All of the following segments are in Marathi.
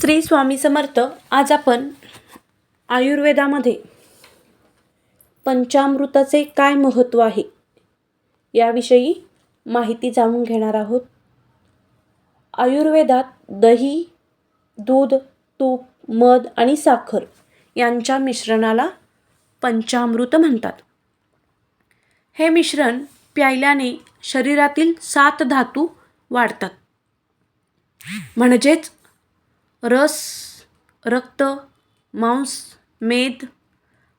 श्री स्वामी समर्थ आज आपण आयुर्वेदामध्ये पंचामृताचे काय महत्त्व आहे याविषयी माहिती जाणून घेणार आहोत. आयुर्वेदात दही दूध तूप मध आणि साखर यांच्या मिश्रणाला पंचामृत म्हणतात. हे मिश्रण प्यायल्याने शरीरातील सात धातू वाढतात. म्हणजेच रस रक्त मांस मेद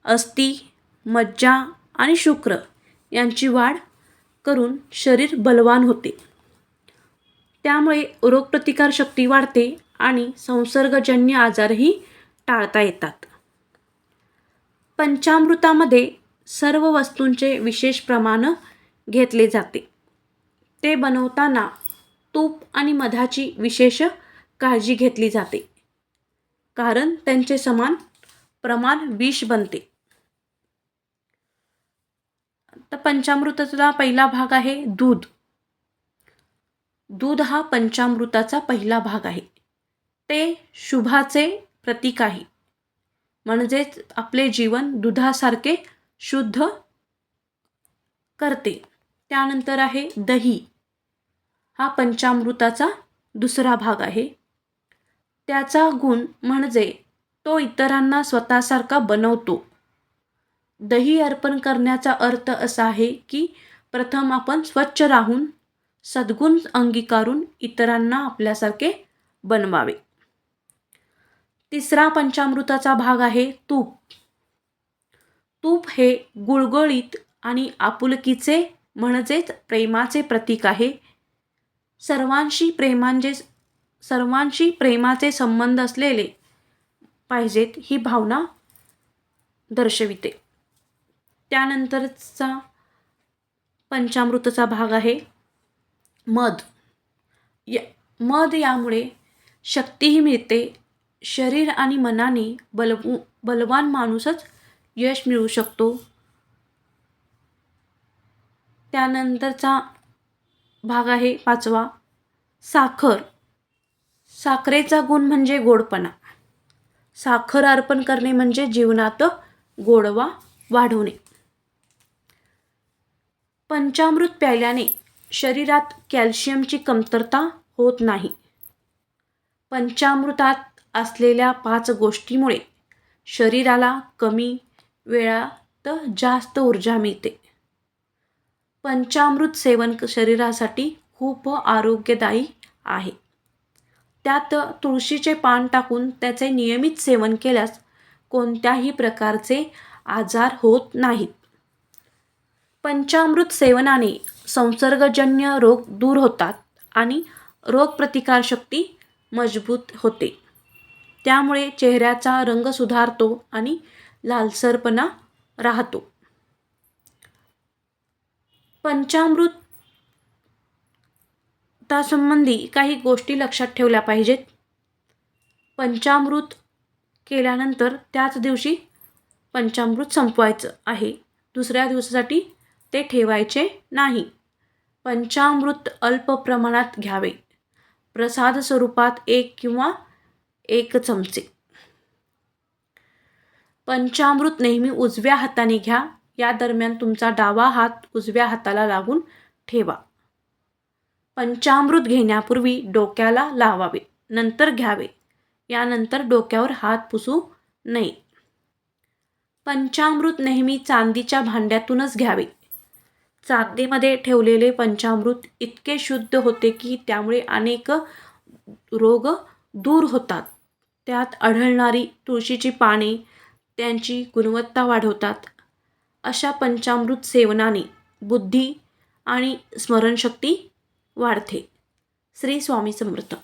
अस्थी मज्जा आणि शुक्र यांची वाढ करून शरीर बलवान होते. त्यामुळे रोगप्रतिकारशक्ती वाढते आणि संसर्गजन्य आजारही टाळता येतात. पंचामृतामध्ये सर्व वस्तूंचे विशेष प्रमाण घेतले जाते. ते बनवताना तूप आणि मधाची विशेष काळजी घेतली जाते. कारण त्यांचे समान प्रमाण विष बनते. तर पंचामृताचा पहिला भाग आहे दूध. दूध हा पंचामृताचा पहिला भाग आहे. ते शुभाचे प्रतीक आहे. म्हणजेच आपले जीवन दुधासारखे शुद्ध करते. त्यानंतर आहे दही. हा पंचामृताचा दुसरा भाग आहे. त्याचा गुण म्हणजे तो इतरांना स्वतःसारखा बनवतो. दही अर्पण करण्याचा अर्थ असा आहे की प्रथम आपण स्वच्छ राहून सद्गुण अंगीकारून इतरांना आपल्यासारखे बनवावे. तिसरा पंचामृताचा भाग आहे तूप. तूप हे गुळगुळीत आणि आपुलकीचे म्हणजेच प्रेमाचे प्रतीक आहे. सर्वांशी प्रेमांचे सर्वांशी प्रेमाचे संबंध असलेले पाहिजेत ही भावना दर्शविते. त्यानंतरचा पंचामृतचा भाग आहे. मध. या मध यामुळे शक्तीही मिळते. शरीर आणि मनाने बलवू बलवान माणूसच यश मिळू शकतो. त्यानंतरचा भाग आहे पाचवा. साखर. साखरेचा गुण म्हणजे गोडपणा. साखर अर्पण करणे म्हणजे जीवनात गोडवा वाढवणे. पंचामृत प्यायल्याने शरीरात कॅल्शियमची कमतरता होत नाही. पंचामृतात असलेल्या पाच गोष्टीमुळे शरीराला कमी वेळात जास्त ऊर्जा मिळते. पंचामृत सेवन शरीरासाठी खूप आरोग्यदायी आहे. त्यात तुळशीचे पान टाकून त्याचे नियमित सेवन केल्यास कोणत्याही प्रकारचे आजार होत नाहीत. पंचामृत सेवनाने संसर्गजन्य रोग दूर होतात आणि रोगप्रतिकारशक्ती मजबूत होते. त्यामुळे चेहऱ्याचा रंग सुधारतो आणि लालसरपणा राहतो. पंचामृत त्यासंबंधी काही गोष्टी लक्षात ठेवल्या पाहिजेत. पंचामृत केल्यानंतर त्याच दिवशी पंचामृत संपवायचं आहे. दुसऱ्या दिवसासाठी ते ठेवायचे नाही. पंचामृत अल्प प्रमाणात घ्यावे. प्रसाद स्वरूपात एक किंवा एक चमचे. पंचामृत नेहमी उजव्या हाताने घ्या. या दरम्यान तुमचा डावा हात उजव्या हाताला लागून ठेवा. पंचामृत घेण्यापूर्वी डोक्याला लावावे नंतर घ्यावे. यानंतर डोक्यावर हात पुसू नये. पंचामृत नेहमी चांदीच्या भांड्यातूनच घ्यावे. चांदीमध्ये ठेवलेले पंचामृत इतके शुद्ध होते की त्यामुळे अनेक रोग दूर होतात. त्यात आढळणारी तुळशीची पाने त्यांची गुणवत्ता वाढवतात. अशा पंचामृत सेवनाने बुद्धी आणि स्मरणशक्ती वाढते. श्री स्वामी समर्थ.